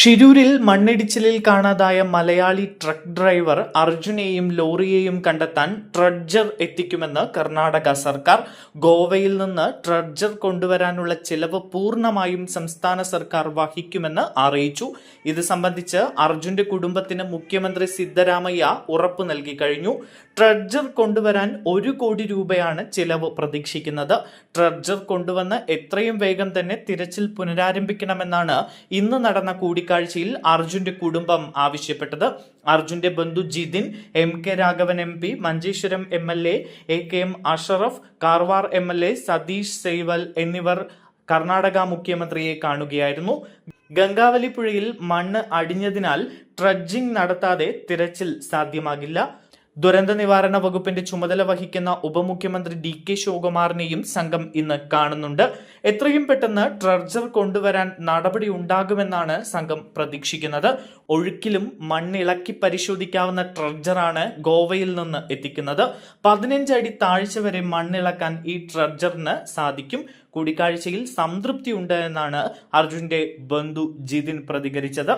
ഷിരൂരിൽ മണ്ണിടിച്ചിലിൽ കാണാതായ Malayali truck driver അർജുനെയും ലോറിയെയും കണ്ടെത്താൻ ട്രഡ്ജർ എത്തിക്കുമെന്ന് കർണാടക സർക്കാർ. ഗോവയിൽ നിന്ന് ട്രഡ്ജർ കൊണ്ടുവരാനുള്ള ചിലവ് പൂർണമായും സംസ്ഥാന സർക്കാർ വഹിക്കുമെന്ന് അറിയിച്ചു. ഇത് സംബന്ധിച്ച് അർജുന്റെ കുടുംബത്തിന് മുഖ്യമന്ത്രി സിദ്ധരാമയ്യ ഉറപ്പ് നൽകി കഴിഞ്ഞു. ട്രഡ്ജർ കൊണ്ടുവരാൻ ഒരു കോടി രൂപയാണ് ചിലവ് പ്രതീക്ഷിക്കുന്നത്. ട്രഡ്ജർ കൊണ്ടുവന്ന് എത്രയും വേഗം തന്നെ തിരച്ചിൽ പുനരാരംഭിക്കണമെന്നാണ് ഇന്ന് നടന്ന കൂടിക്കാഴ്ചയിൽ അർജുന്റെ കുടുംബം ആവശ്യപ്പെട്ടത്. അർജുന്റെ ബന്ധു Jithin M K Raghavan M P Manjeshwaram M L A K M Ashraf Karwar M L A Satish Sail എന്നിവർ കർണാടക മുഖ്യമന്ത്രിയെ കാണുകയായിരുന്നു. ഗംഗാവലി പുഴയിൽ മണ്ണ് അടിഞ്ഞതിനാൽ ട്രഡ്ജിംഗ് നടത്താതെ തിരച്ചിൽ സാധ്യമാകില്ല. ദുരന്ത നിവാരണ വകുപ്പിന്റെ ചുമതല വഹിക്കുന്ന ഉപമുഖ്യമന്ത്രി ഡി കെ ശിവകുമാറിനെയും സംഘം ഇന്ന് കാണുന്നുണ്ട്. എത്രയും പെട്ടെന്ന് ട്രഡ്ജർ കൊണ്ടുവരാൻ നടപടി ഉണ്ടാകുമെന്നാണ് സംഘം പ്രതീക്ഷിക്കുന്നത്. ഒഴുക്കിലും മണ്ണിളക്കി പരിശോധിക്കാവുന്ന ട്രഡ്ജറാണ് ഗോവയിൽ നിന്ന് എത്തിക്കുന്നത്. പതിനഞ്ച് അടി താഴ്ച വരെ മണ്ണിളക്കാൻ ഈ ട്രഡ്ജറിന് സാധിക്കും. കൂടിക്കാഴ്ചയിൽ സംതൃപ്തിയുണ്ട് എന്നാണ് അർജുന്റെ ബന്ധു ജിതിൻ പ്രതികരിച്ചത്.